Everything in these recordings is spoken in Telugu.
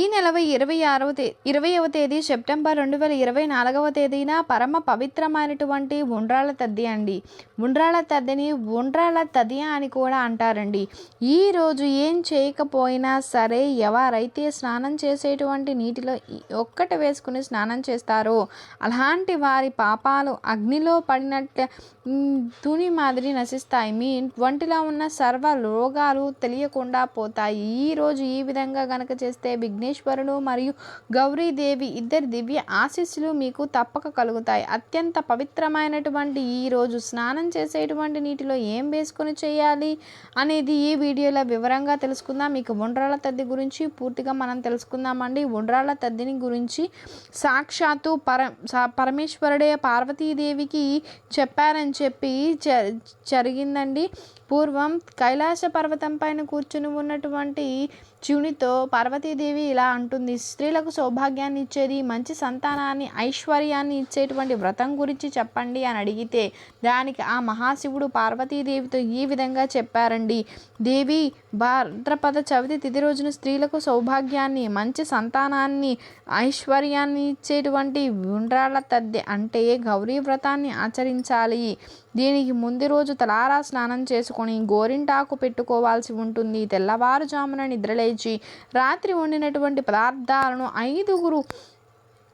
ఈ నెల ఇరవై ఆరవ తే ఇరవైవ తేదీ సెప్టెంబర్ రెండు వేల ఇరవై నాలుగవ తేదీన పరమ పవిత్రమైనటువంటి ఉండ్రాళ్ళ తద్ది అండి. ఉండ్రాళ్ళ తద్దిని ఉండ్రాళ్ళ తదియ అని కూడా అంటారండి. ఈ రోజు ఏం చేయకపోయినా సరే ఎవరైతే స్నానం చేసేటువంటి నీటిలో ఒక్కటి వేసుకుని స్నానం చేస్తారో అలాంటి వారి పాపాలు అగ్నిలో పడినట్టు తుని మాదిరి నశిస్తాయి. మీ ఒంటిలో ఉన్న సర్వ రోగాలు తెలియకుండా పోతాయి. ఈ రోజు ఈ విధంగా గనక చేస్తే విఘ్నేశ్వరుడు మరియు గౌరీదేవి ఇద్దరి దివ్య ఆశీస్సులు మీకు తప్పక కలుగుతాయి. అత్యంత పవిత్రమైనటువంటి ఈ రోజు స్నానం చేసేటువంటి నీటిలో ఏం వేసుకొని చేయాలి అనేది ఈ వీడియోలో వివరంగా తెలుసుకుందాం. మీకు ఉండ్రాల తద్ది గురించి పూర్తిగా మనం తెలుసుకుందామండి. ఉండ్రాళ్ళ తద్దిని గురించి సాక్షాత్తు పర సా- పరమేశ్వరుడే పార్వతీదేవికి చెప్పారని చెప్పి జరిగిందండి. పూర్వం కైలాస పర్వతం పైన కూర్చుని ఉన్నటువంటి శివునితో పార్వతీదేవి ఇలా అంటుంది స్త్రీలకు సౌభాగ్యాన్ని ఇచ్చేది మంచి సంతానాన్ని ఐశ్వర్యాన్ని ఇచ్చేటువంటి వ్రతం గురించి చెప్పండి అని అడిగితే దానికి ఆ మహాశివుడు పార్వతీదేవితో ఈ విధంగా చెప్పారండి. దేవి భాద్రపద చవితి తిథి రోజున స్త్రీలకు సౌభాగ్యాన్ని మంచి సంతానాన్ని ఐశ్వర్యాన్ని ఇచ్చేటువంటి ఉండ్రాళ్ళ తద్దె అంటే గౌరీ వ్రతాన్ని ఆచరించాలి. దీనికి ముందు రోజు తలారా స్నానం చేసుకొని గోరింటాకు పెట్టుకోవాల్సి ఉంటుంది. తెల్లవారుజామున నిద్రలేచి రాత్రి వండినటువంటి పదార్థాలను ఐదుగురు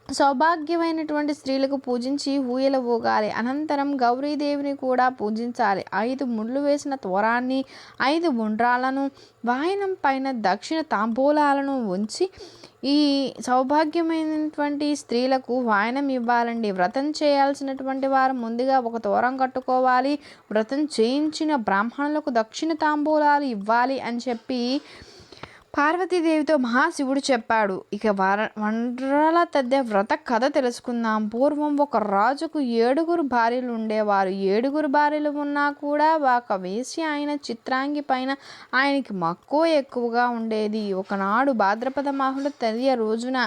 సౌభాగ్యమైనటువంటి స్త్రీలకు పూజించి ఊయల ఊగాలి అనంతరం గౌరీదేవిని కూడా పూజించాలి. ఐదు ముళ్ళు వేసిన తోరాన్ని ఐదు ఉండ్రాలను వాయనం పైన దక్షిణ తాంబూలాలను ఉంచి ఈ సౌభాగ్యమైనటువంటి స్త్రీలకు వాయనం ఇవ్వాలండి. వ్రతం చేయాల్సినటువంటి వారు ముందుగా ఒక తోరం కట్టుకోవాలి. వ్రతం చేయించిన బ్రాహ్మణులకు దక్షిణ తాంబూలాలు ఇవ్వాలి అని చెప్పి పార్వతీదేవితో మహాశివుడు చెప్పాడు ఇక వర వండ్రాల తద్దె వ్రత కథ తెలుసుకుందాం. పూర్వం ఒక రాజుకు ఏడుగురు భార్యలు ఉండేవారు. ఏడుగురు భార్యలు ఉన్నా కూడా ఒక వేసి ఆయన చిత్రాంగి పైన ఆయనకి మక్కువ ఎక్కువగా ఉండేది. ఒకనాడు భాద్రపద మాహుల తదియ రోజున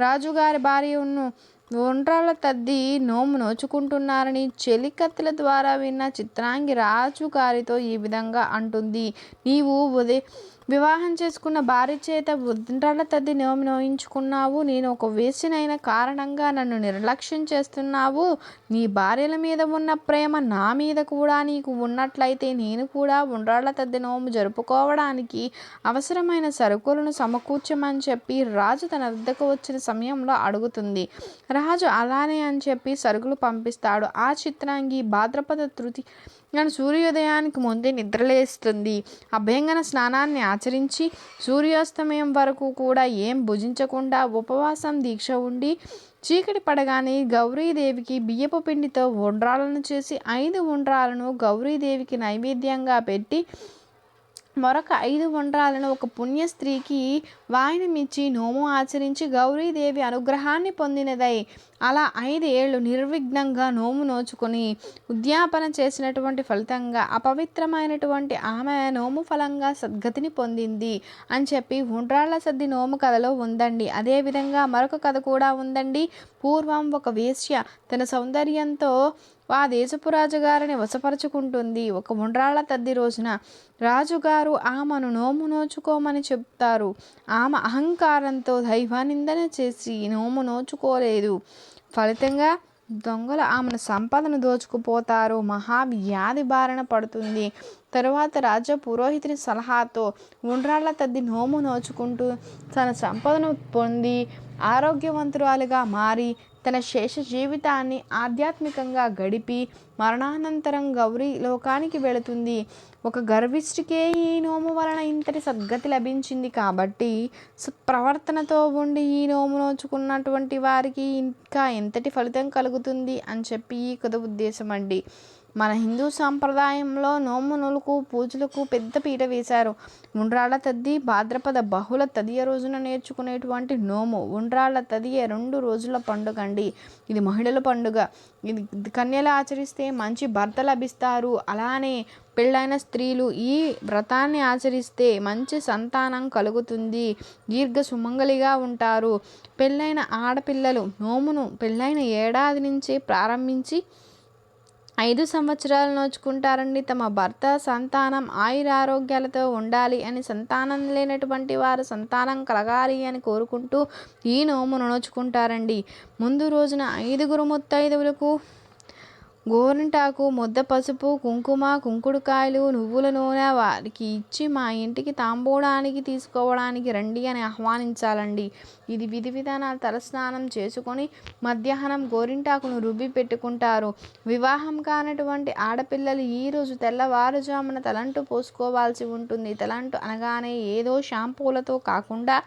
రాజుగారి భార్యను ఒండ్రాల తద్ది నోము నోచుకుంటున్నారని చెలికత్తెల ద్వారా విన్న చిత్రాంగి రాజుగారితో ఈ విధంగా అంటుంది. నీవు ఉదయ వివాహం చేసుకున్న భార్య చేత ఒండ్రాళ్ళ తద్ది నోము నోయించుకున్నావు. నేను ఒక వేసినైన కారణంగా నన్ను నిర్లక్ష్యం చేస్తున్నావు. నీ భార్యల మీద ఉన్న ప్రేమ నా మీద కూడా నీకు ఉన్నట్లయితే నేను కూడా ఉండ్రాళ్ళ తద్ది నోము జరుపుకోవడానికి అవసరమైన సరుకులను సమకూర్చమని చెప్పి రాజు తన వద్దకు వచ్చిన సమయంలో అడుగుతుంది. రాజు అలానే అని చెప్పి సరుకులు పంపిస్తాడు. ఆ చిత్రాంగి భాద్రపద తృతి నన్ను సూర్యోదయానికి ముందే నిద్రలేస్తుంది. అభ్యంగన స్నానాన్ని ఆచరించి సూర్యాస్తమయం వరకు కూడా ఏం భుజించకుండా ఉపవాసం దీక్ష ఉండి చీకటి పడగానే గౌరీదేవికి బియ్యపు పిండితో ఉండ్రాలను చేసి ఐదు ఉండ్రాలను గౌరీదేవికి నైవేద్యంగా పెట్టి మరొక ఐదు వండ్రాలను ఒక పుణ్య స్త్రీకి వాయినమిచ్చి నోము ఆచరించి గౌరీదేవి అనుగ్రహాన్ని పొందినదై అలా ఐదు ఏళ్ళు నిర్విఘ్నంగా నోము నోచుకొని ఉద్యాపన చేసినటువంటి ఫలితంగా అపవిత్రమైనటువంటి ఆమె నోము ఫలంగా సద్గతిని పొందింది అని చెప్పి ఉండ్రాళ్ళ సద్ది నోము కథలో ఉందండి. అదేవిధంగా మరొక కథ కూడా ఉందండి. పూర్వం ఒక వేశ్య తన సౌందర్యంతో ఆ దేశపు రాజుగారిని వశపరుచుకుంటుంది. ఒక ఉండ్రాళ్ళ తద్ది రోజున రాజుగారు ఆమెను నోము నోచుకోమని చెప్తారు. ఆమె అహంకారంతో దైవానిందన చేసి నోము నోచుకోలేదు. ఫలితంగా దొంగలు ఆమెను సంపదను దోచుకుపోతారు. మహావ్యాధి బారిన పడుతుంది. తరువాత రాజా పురోహితుని సలహాతో ఉండ్రాళ్ళ తద్ది నోము నోచుకుంటూ తన సంపదను పొంది ఆరోగ్యవంతురాలుగా మారి తన శేష జీవితాన్ని ఆధ్యాత్మికంగా గడిపి మరణానంతరం గౌరీ లోకానికి వెళుతుంది. ఒక గర్విష్ఠికే ఈ నోము వలన ఇంతటి సద్గతి లభించింది కాబట్టి ప్రవర్తనతో ఉండి ఈ నోము నోచుకున్నటువంటి వారికి ఇంకా ఎంతటి ఫలితం కలుగుతుంది అని చెప్పి ఈ కథ ఉద్దేశం అండి మన హిందూ సాంప్రదాయంలో నోమునులకు పూజలకు పెద్ద పీట వేశారు. ఉండ్రాళ్ళ తద్ది భాద్రపద బహుళ తదియ రోజున నేర్చుకునేటువంటి నోము ఉండ్రాళ్ళ తదియ రెండు రోజుల పండుగ అండి. ఇది మహిళల పండుగ. ఇది కన్యలు ఆచరిస్తే మంచి భర్త లభిస్తారు. అలానే పెళ్ళైన స్త్రీలు ఈ వ్రతాన్ని ఆచరిస్తే మంచి సంతానం కలుగుతుంది. దీర్ఘ సుమంగలిగా ఉంటారు. పెళ్ళైన ఆడపిల్లలు నోమును పెళ్ళైన ఏడాది నుంచే ప్రారంభించి ఐదు సంవత్సరాలు నోచుకుంటారండి. తమ భర్త సంతానం ఆయురారోగ్యాలతో ఉండాలి అని సంతానం లేనటువంటి వారు సంతానం కలగాలి అని కోరుకుంటూ ఈ నోమును నోచుకుంటారండి. ముందు రోజున ఐదుగురు ముత్తైదువులకు గోరింటాకు ముద్ద పసుపు కుంకుమ కుంకుడుకాయలు నువ్వుల నూనె వారికి ఇచ్చి మా ఇంటికి తాంబూడానికి తీసుకోవడానికి రండి అని ఆహ్వానించాలండి. ఇది విధి విధానాలు తలస్నానం చేసుకొని మధ్యాహ్నం గోరింటాకును రుబ్బి పెట్టుకుంటారు. వివాహం కానటువంటి ఆడపిల్లలు ఈరోజు తెల్లవారుజామున తలంటు పోసుకోవాల్సి ఉంటుంది. తలంటు అనగానే ఏదో షాంపూలతో కాకుండా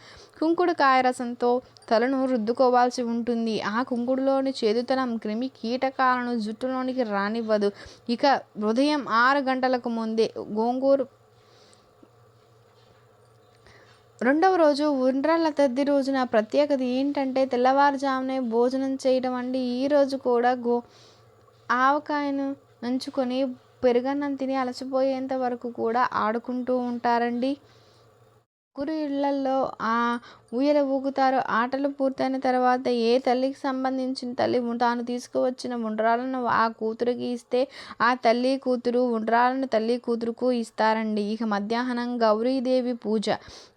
కుంకుడుకాయ రసంతో తలను రుద్దుకోవాల్సి ఉంటుంది. ఆ కుంకుడులోని చేదుతనం క్రిమి కీటకాలను జుట్టులోని జుట్టులోనికి రానివ్వదు. ఇక ఉదయం ఆరు గంటలకు ముందే గోంగూరు రెండవ రోజు ఉండ్రాళ్ళ తద్ది రోజున ప్రత్యేకత ఏంటంటే తెల్లవారుజామునే భోజనం చేయడం అండి. ఈరోజు కూడా గో ఆవకాయను నంచుకొని పెరుగన్నం తిని అలసిపోయేంత వరకు కూడా ఆడుకుంటూ ఉంటారండి. ముగ్గురు ఇళ్ళలో ఆ ఊయల ఊగుతారు ఆటలు పూర్తయిన తర్వాత ఏ తల్లికి సంబంధించిన తల్లి తాను తీసుకువచ్చిన ఉండ్రాలను ఆ కూతురికి ఇస్తే ఆ తల్లి కూతురు ఉండ్రాలను తల్లి కూతురుకు ఇస్తారండి. ఇక మధ్యాహ్నం గౌరీదేవి పూజ.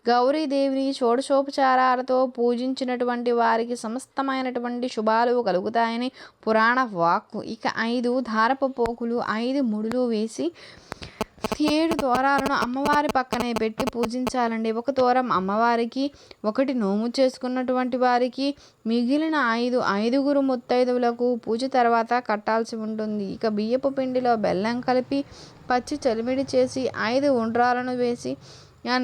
గౌరీదేవిని షోడశోపచారాలతో పూజించినటువంటి వారికి సమస్తమైనటువంటి శుభాలు కలుగుతాయని పురాణ వాక్కు. ఇక ఐదు ధారపు పోకులు ఐదు ముడులు వేసి ఏడు ద్వారాలను అమ్మవారి పక్కనే పెట్టి పూజించాలండి. ఒక దూరం అమ్మవారికి ఒకటి నోము చేసుకున్నటువంటి వారికి మిగిలిన ఐదు ఐదుగురు ముత్తైదువులకు పూజ తర్వాత కట్టాల్సి ఉంటుంది. ఇక బియ్యపు పిండిలో బెల్లం కలిపి పచ్చి చలిమిడి చేసి ఐదు ఉండ్రాలను వేసి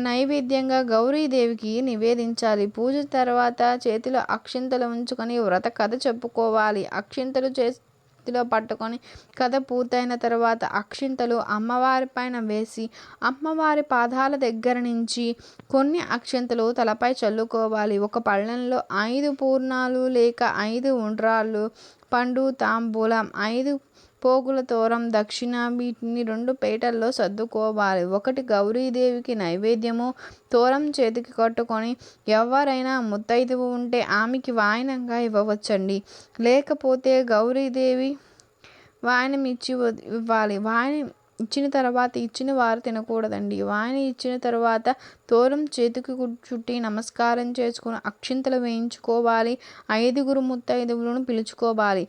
నైవేద్యంగా గౌరీదేవికి నివేదించాలి. పూజ తర్వాత చేతిలో అక్షింతలు ఉంచుకొని వ్రత కథ చెప్పుకోవాలి. అక్షింతలు చేసి చేతిలో పట్టుకొని కథ పూర్తయిన తర్వాత అక్షింతలు అమ్మవారి పైన వేసి అమ్మవారి పాదాల దగ్గర నుంచి కొన్ని అక్షింతలు తలపై చల్లుకోవాలి. ఒక పళ్ళెంలో ఐదు పూర్ణాలు లేక ఐదు ఉండ్రాళ్ళు పండు తాంబూలం ఐదు పోగుల తోరం దక్షిణ వీటిని రెండు పేటల్లో సర్దుకోవాలి. ఒకటి గౌరీదేవికి నైవేద్యము తోరం చేతికి కట్టుకొని ఎవరైనా ముత్తైదువు ఉంటే ఆమెకి వాయనంగా ఇవ్వవచ్చండి. లేకపోతే గౌరీదేవి వాయనం ఇచ్చి ఇవ్వాలి. వాయనం ఇచ్చిన తర్వాత ఇచ్చిన వారు తినకూడదండి. వాయన ఇచ్చిన తర్వాత తోరం చేతికి చుట్టి నమస్కారం చేసుకుని అక్షింతలు వేయించుకోవాలి. ఐదుగురు ముత్తైదువులను పిలుచుకోవాలి.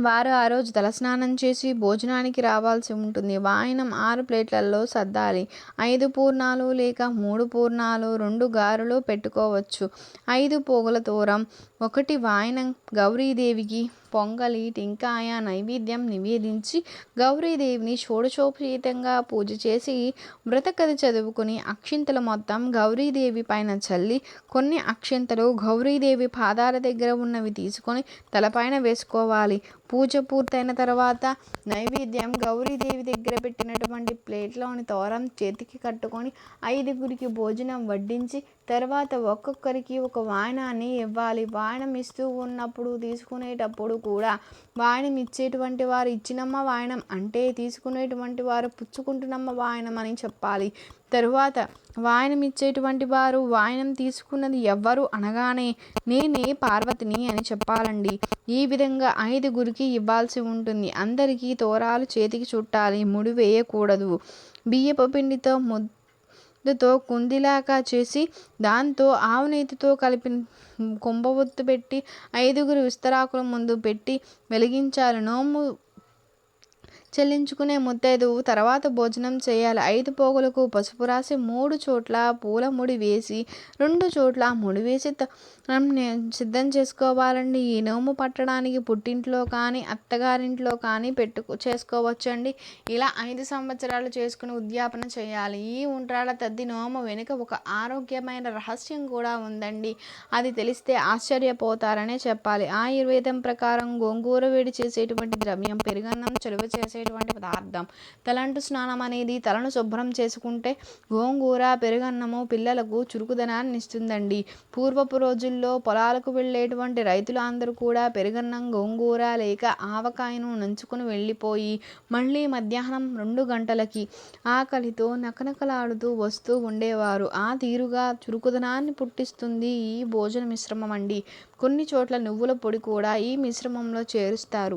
వారు ఆ రోజు తలస్నానం చేసి భోజనానికి రావాల్సి ఉంటుంది. వాయనం ఆరు ప్లేట్లలో సర్దాలి. ఐదు పూర్ణాలు లేక మూడు పూర్ణాలు రెండు గారెలు పెట్టుకోవచ్చు. ఐదు పోగుల తోరం ఒకటి వాయనం గౌరీదేవికి పొంగలి టెంకాయ నైవేద్యం నివేదించి గౌరీదేవిని షోడశోపేతంగా పూజ చేసి వ్రతకథ చదువుకుని అక్షింతలు మొత్తం గౌరీదేవి పైన చల్లి కొన్ని అక్షింతలు గౌరీదేవి పాదాల దగ్గర ఉన్నవి తీసుకొని తలపైన వేసుకోవాలి. పూజ పూర్తయిన తర్వాత నైవేద్యం గౌరీదేవి దగ్గర పెట్టినటువంటి ప్లేట్లోని తోరం చేతికి కట్టుకొని ఐదుగురికి భోజనం వడ్డించి తర్వాత ఒక్కొక్కరికి ఒక వాయనాన్ని ఇవ్వాలి. వా వాయనం ఇస్తూ ఉన్నప్పుడు తీసుకునేటప్పుడు కూడా వాయనం ఇచ్చేటువంటి వారు ఇచ్చినమ్మ వాయనం అంటే తీసుకునేటువంటి వారు పుచ్చుకుంటున్నమ్మ వాయనం అని చెప్పాలి. తరువాత వాయనం ఇచ్చేటువంటి వారు వాయనం తీసుకున్నది ఎవ్వరు అనగానే నేనే పార్వతిని అని చెప్పాలండి. ఈ విధంగా ఐదుగురికి ఇవ్వాల్సి ఉంటుంది. అందరికీ తోరాలు చేతికి చుట్టాలి. ముడి వేయకూడదు. బియ్యపు పిండితో ముద్ద తో కుందిలాగా చేసి దాంతో ఆవు కలిపిన కలిపి ఒత్తు పెట్టి ఐదుగురు విస్తరాకుల ముందు పెట్టి వెలిగించాలి నోము చెల్లించుకునే ముత్తైదువు తర్వాత భోజనం చేయాలి. ఐదు పోగులకు పసుపు రాసి మూడు చోట్ల పూల ముడి వేసి రెండు చోట్ల ముడి వేసి సిద్ధం చేసుకోవాలండి. ఈ నోము పట్టడానికి పుట్టింట్లో కానీ అత్తగారింట్లో కానీ పెట్టు చేసుకోవచ్చండి. ఇలా ఐదు సంవత్సరాలు చేసుకుని ఉద్యాపన చేయాలి. ఈ ఉండ్రాళ్ళ తద్ది నోము వెనుక ఒక ఆరోగ్యమైన రహస్యం కూడా ఉందండి. అది తెలిస్తే ఆశ్చర్యపోతారనే చెప్పాలి. ఆయుర్వేదం ప్రకారం గోంగూర వేడి చేసేటువంటి ద్రవ్యం పెరుగన్నం చలువ చేసేటువంటి పదార్థం. తలంటు స్నానం అనేది తలను శుభ్రం చేసుకుంటే గోంగూర పెరుగన్నము పిల్లలకు చురుకుదనాన్ని ఇస్తుందండి. పూర్వపు రోజుల్లో పొలాలకు వెళ్ళేటువంటి రైతులు అందరూ కూడా పెరుగన్నం గోంగూర లేక ఆవకాయను నంచుకుని వెళ్ళిపోయి మళ్ళీ మధ్యాహ్నం రెండు గంటలకి ఆకలితో నకనకలాడుతూ వస్తూ ఉండేవారు. ఆ తీరుగా చురుకుదనాన్ని పుట్టిస్తుంది ఈ భోజన మిశ్రమం అండి. కొన్ని చోట్ల నువ్వుల పొడి కూడా ఈ మిశ్రమంలో చేరుస్తారు.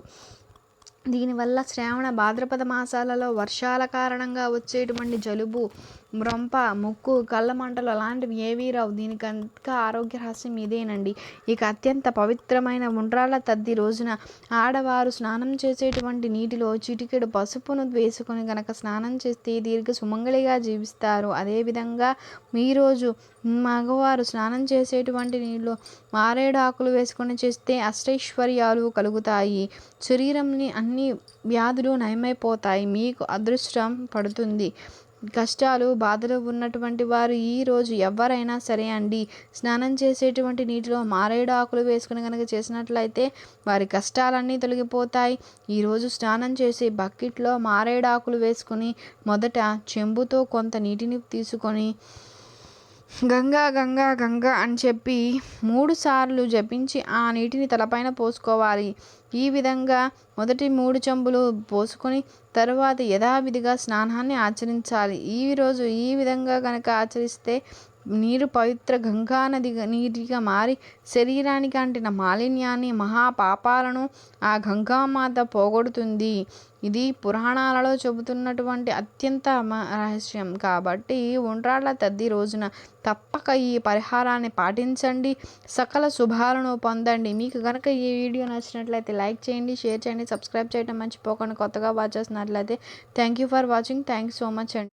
దీనివల్ల శ్రావణ భాద్రపద మాసాలలో వర్షాల కారణంగా వచ్చేటువంటి జలుబు మ్రొంప ముక్కు కళ్ళ మంటలు అలాంటివి ఏవీ రావు. దీనికి అంత ఆరోగ్య రహస్యం ఇదేనండి. ఇక అత్యంత పవిత్రమైన ఉండ్రాళ్ళ తద్ది రోజున ఆడవారు స్నానం చేసేటువంటి నీటిలో చిటికెడు పసుపును వేసుకొని కనుక స్నానం చేస్తే దీర్ఘ సుమంగళిగా జీవిస్తారు. అదేవిధంగా మీ రోజు మగవారు స్నానం చేసేటువంటి నీళ్ళు మారేడు ఆకులు వేసుకొని చేస్తే అష్టైశ్వర్యాలు కలుగుతాయి. శరీరంని అన్ని వ్యాధులు నయమైపోతాయి. మీకు అదృష్టం పడుతుంది. కష్టాలు బాధలు ఉన్నటువంటి వారు ఈరోజు ఎవరైనా సరే అండి స్నానం చేసేటువంటి నీటిలో మారేడు ఆకులు వేసుకుని కనుక చేసినట్లయితే వారి కష్టాలన్నీ తొలగిపోతాయి. ఈరోజు స్నానం చేసి బకెట్లో మారేడు ఆకులు వేసుకుని మొదట చెంబుతో కొంత నీటిని తీసుకొని గంగా గంగా గంగా అని చెప్పి మూడు సార్లు జపించి ఆ నీటిని తలపైన పోసుకోవాలి. ఈ విధంగా మొదటి మూడు చెంబులు పోసుకొని తరువాత యథావిధిగా స్నానాన్ని ఆచరించాలి. ఈ రోజు ఈ విధంగా కనుక ఆచరిస్తే నీరు పవిత్ర గంగా నీటిగా మారి శరీరానికి అంటిన మాలిన్యాన్ని మహాపాపాలను ఆ గంగామాత పోగొడుతుంది. ఇది పురాణాలలో చెబుతున్నటువంటి అత్యంత రహస్యం. కాబట్టి ఉండ్రాళ్ళ తద్ది రోజున తప్పక ఈ పరిహారాన్ని పాటించండి. సకల శుభాలను పొందండి. మీకు కనుక ఈ వీడియో నచ్చినట్లయితే లైక్ చేయండి షేర్ చేయండి సబ్స్క్రైబ్ చేయడం మర్చిపోకండి. కొత్తగా వాచ్ చేసినట్లయితే thank you for watching. Thank you so much అండి.